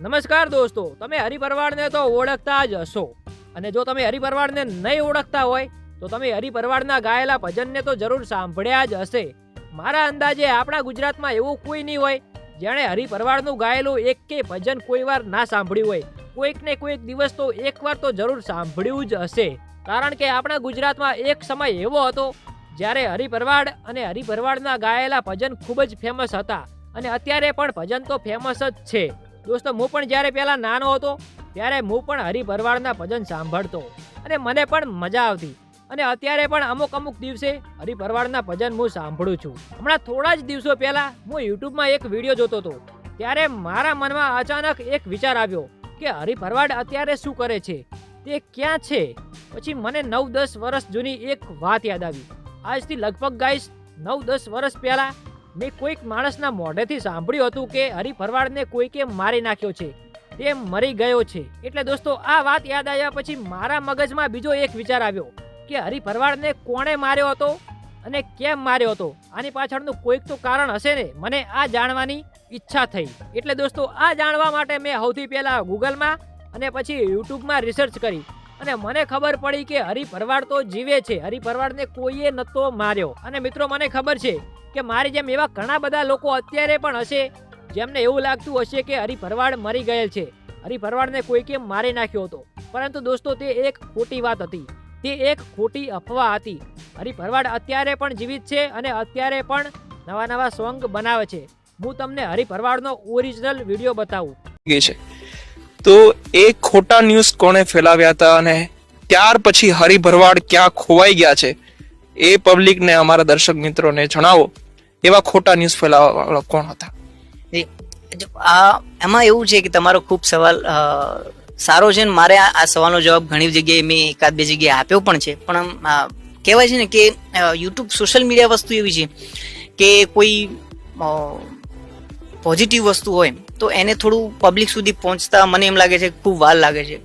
નમસ્કાર દોસ્તો, તમે હરિપરવાડને તો ઓળખતા જ હશો. અને જો તમે હરિપરવાડને નહીં ઓળખતા હોય, તો તમે હરિપરવાડના ગાયેલા ભજનને તો જરૂર સાંભળ્યા જ હશે. મારા અંદાજે આપણા ગુજરાતમાં એવું કોઈ નહીં હોય, જેણે હરિપરવાડનું ગાયેલું એક કે ભજન કોઈ વાર ના સાંભળ્યું હોય. કોઈક ને કોઈક દિવસ તો એકવાર તો જરૂર સાંભળ્યું જ હશે. કારણ કે આપણા ગુજરાતમાં એક સમય એવો હતો, જ્યારે હરિપરવાડ અને હરિપરવાડના ગાયેલા ભજન ખૂબ જ ફેમસ હતા. અને અત્યારે પણ ભજન તો ફેમસ જ છે. દોસ્તો, હું પણ જ્યારે પહેલા નાનો હતો, ત્યારે હું પણ હરિભરવાડના ભજન સાંભળતો અને મને પણ મજા આવતી. અને અત્યારે પણ અમુક અમુક દિવસે હરિભરવાડના ભજન હું સાંભળું છું. હમણાં થોડા જ દિવસો પહેલા હું યુટ્યુબમાં એક વીડિયો જોતો હતો, ત્યારે મારા મનમાં અચાનક એક વિચાર આવ્યો કે હરિભરવાડ અત્યારે શું કરે છે? તે ક્યાં છે? પછી મને નવ દસ વર્ષ જૂની એક વાત યાદ આવી. આજથી લગભગ ગાઈશ નવ દસ વર્ષ પહેલા મેં કોઈક માણસના મોઢેથી સાંભળ્યું હતું કે હરિભરવાડને કોઈકે મારી નાખ્યો છે. તે મરી ગયો છે. એટલે દોસ્તો, આ વાત યાદ આવ્યા પછી મારા મગજમાં બીજો એક વિચાર આવ્યો કે હરિભરવાડને કોણે માર્યો હતો અને કેમ માર્યો હતો? આની પાછળનું કોઈક તો કારણ હશે ને? મને આ જાણવાની ઈચ્છા થઈ. એટલે દોસ્તો, આ જાણવા માટે મેં સૌથી પહેલાં ગૂગલમાં અને પછી યુટ્યુબમાં રિસર્ચ કરી. અને મને ખબર પડી કે હરિભરવાડ તો જીવે છે. હરિભરવાડને કોઈએ નતો માર્યો. અને મિત્રો, મને ખબર છે કે મારી જેમ એવા ઘણા બધા લોકો અત્યારે પણ હશે, જેમને એવું લાગતું હશે કે હરિભરવાડ મરી ગયેલ છે. હરિભરવાડને કોઈકે મારી નાખ્યો હતો? પરંતુ દોસ્તો, તે એક ખોટી વાત હતી. તે એક ખોટી અફવા હતી. હરિભરવાડ અત્યારે પણ જીવિત છે અને અત્યારે પણ નવા નવા સોંગ બનાવે છે. હું તમને હરિભરવાડનો ઓરિજિનલ વીડિયો બતાવું. છે. તો એ ખોટા ન્યૂઝ કોણે ફેલાવ્યા હતા અને ત્યાર પછી હરિભરવાડ ક્યાં ખોવાઈ ગયા છે એ પબ્લિકને અમારા દર્શક મિત્રોને જણાવો એવા ખોટા ન્યૂઝ ફેલાવવા કોણ હતા? આ એમાં એવું છે કે તમારો ખૂબ સવાલ સારો છે ને મારે આ સવાલનો જવાબ ઘણી જગ્યાએ મેં એકાદ બે જગ્યાએ આપ્યો પણ છે. પણ આમ, કહેવાય છે ને કે યુટ્યુબ સોશિયલ મીડિયા વસ્તુ એવી છે કે કોઈ પોઝિટિવ વસ્તુ હોય તો એને થોડું પબ્લિક સુધી પહોંચતા મને એમ લાગે છે ખૂબ વાર લાગે છે.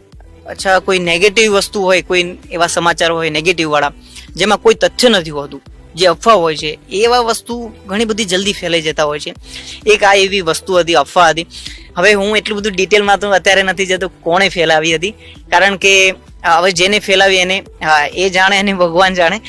અચ્છા કોઈ નેગેટિવ વસ્તુ હોય કોઈ એવા સમાચાર હોય નેગેટિવ વાળા જેમાં કોઈ તથ્ય નથી હોતું જે અફવા હોય છે એવા વસ્તુ ઘણી બધી જલ્દી ફેલાઈ જતા હોય છે. એક આ એવી વસ્તુ હતી અફવા હતી. હવે હું એટલું બધું ડિટેલમાં તો અત્યારે નથી જતો કોણે ફેલાવી હતી? કારણ કે હવે જેને ફેલાવી એને હા, એ જાણે અને ભગવાન જાણે.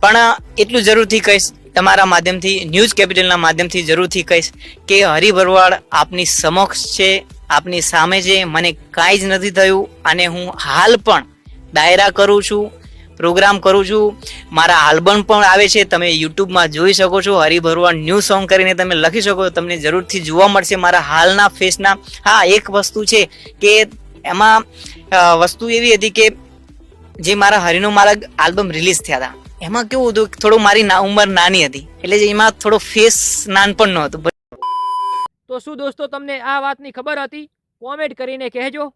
પણ એટલું જરૂરથી કહીશ તમારા માધ્યમથી, ન્યૂઝ કેપિટલના માધ્યમથી જરૂરથી કહીશ કે હરિભરવાડ આપની સમક્ષ છે, આપની સામે છે. મને કાંઈ જ નથી થયું અને હું હાલ પણ ડાયરા કરું છું, પ્રોગ્રામ કરું છું. મારા આલ્બમ પણ આવે છે. તમે યુટ્યુબમાં જોઈ શકો છો. હરિભરવાડ ન્યૂ સોંગ કરીને તમે લખી શકો. છો તમને જરૂરથી જોવા મળશે મારા હાલના ફેસના. હા, એક વસ્તુ છે કે એમાં વસ્તુ એવી હતી કે જે મારા હરિનો મારા આલ્બમ રિલીઝ થયા હતા. એમાં કેવું હતું થોડું મારી ના ઉંમર નાની હતી. એટલે એમાં થોડો ફેસ નાનપણ નો હતું. તો શું દોસ્તો, તમને આ વાતની ખબર હતી? કોમેન્ટ કરીને કહેજો.